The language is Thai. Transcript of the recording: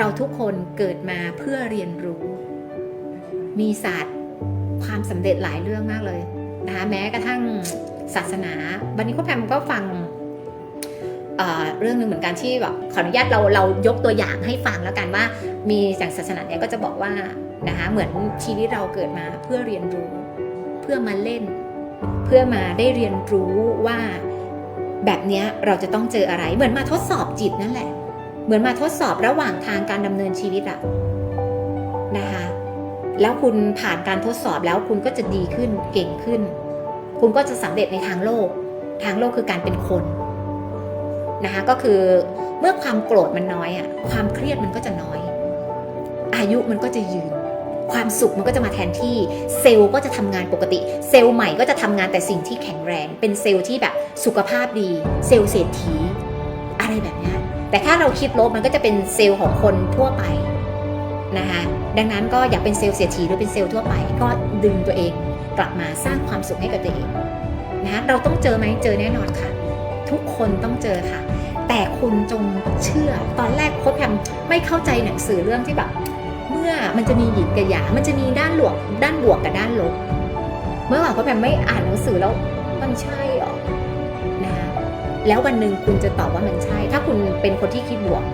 เราทุกคนเกิดมาเพื่อเรียนรู้ มีศาสตร์ความสำเร็จหลายเรื่องมากเลยนะคะแม้กระทั่งศาสนา วันนี้คุณแพมก็ฟังเอ่อเรื่องหนึ่งเหมือนกันที่แบบขออนุญาตเราเรายกตัวอย่างให้ฟังแล้วกันว่า มีจากศาสนาเนี่ยก็จะบอกว่านะคะเหมือนชีวิตเราเกิดมาเพื่อเรียนรู้ เพื่อมาเล่น เพื่อมาได้เรียนรู้ว่าแบบนี้เราจะต้องเจออะไร เหมือนมาทดสอบจิตนั่นแหละ เหมือนมาทดสอบระหว่างทางการดำเนินชีวิตอะนะคะ แล้วคุณผ่านการทดสอบแล้วคุณก็จะดีขึ้นเก่งขึ้น คุณก็จะสำเร็จในทางโลก ทางโลกคือการเป็นคนนะคะก็คือเมื่อความโกรธมันน้อยอะความเครียดมันก็จะน้อย อายุมันก็จะยืน ความสุขมันก็จะมาแทนที่เซลล์ก็จะทำงานปกติ เซลล์ใหม่ก็จะทำงานแต่สิ่งที่แข็งแรง เป็นเซลล์ที่แบบสุขภาพดี เซลล์เศรษฐี อะไรแบบนี้ แต่ถ้าเราคิดลบมันก็จะเป็นเซลล์ของคนทั่วไปนะคะดังนั้นก็อยากเป็นเซลล์เศรษฐีหรือเป็นเซลล์ทั่วไป ก็ดึงตัวเองกลับมาสร้างความสุขให้กับตัวเองนะคะเราต้องเจอไหมเจอแน่นอนค่ะ ทุกคนต้องเจอค่ะ แต่คุณจงเชื่อตอนแรกโค้ชแพมไม่เข้าใจหนังสือเรื่องที่แบบ เมื่อมันจะมีหยินกับหยา มันจะมีด้านบวกด้านบวกกับด้านลบ เมื่อก่อนโค้ชแพมไม่อ่านหนังสือแล้วมันใช่หรอ แล้ววันหนึ่งคุณจะตอบว่ามันใช่ ถ้าคุณเป็นคนที่คิดบวก